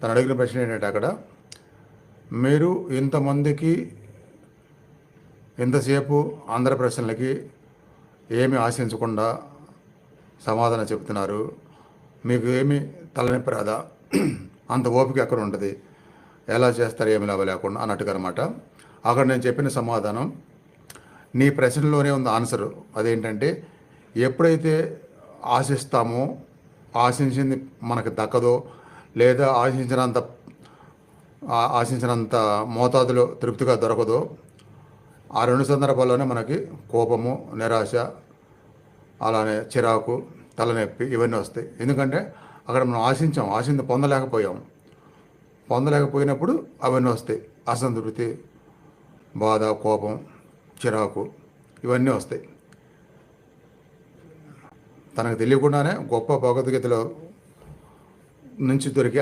తను అడిగిన ప్రశ్న ఏంటంటే అక్కడ మీరు ఇంతమందికి ఇంతసేపు అందరి ప్రశ్నలకి ఏమి ఆశించకుండా సమాధానం చెప్తున్నారు? మీకు ఏమి తలనొప్పి రాదా? అంత ఓపిక ఎక్కడ ఉంటుంది? ఎలా చేస్తారు? ఏమి లాభం లేకుండా అన్నట్టుగా అనమాట అక్కడ నేను చెప్పిన సమాధానం నీ ప్రశ్నలోనే ఉంది ఆన్సర్. అదేంటంటే ఎప్పుడైతే ఆశిస్తామో ఆశించింది మనకు దక్కదో లేదా ఆశించినంత ఆశించినంత మోతాదులో తృప్తిగా దొరకదు. ఆ రెండు సందర్భాల్లోనే మనకి కోపము నిరాశ అలానే చిరాకు తలనొప్పి ఇవన్నీ వస్తాయి. ఎందుకంటే అక్కడ మనం ఆశించాం ఆశించి పొందలేకపోయాం. పొందలేకపోయినప్పుడు అవన్నీ వస్తాయి. అసంతృప్తి బాధ కోపం చిరాకు ఇవన్నీ వస్తాయి. తనకు తెలియకుండానే గొప్ప భగవద్గీతలో నుంచి దొరికే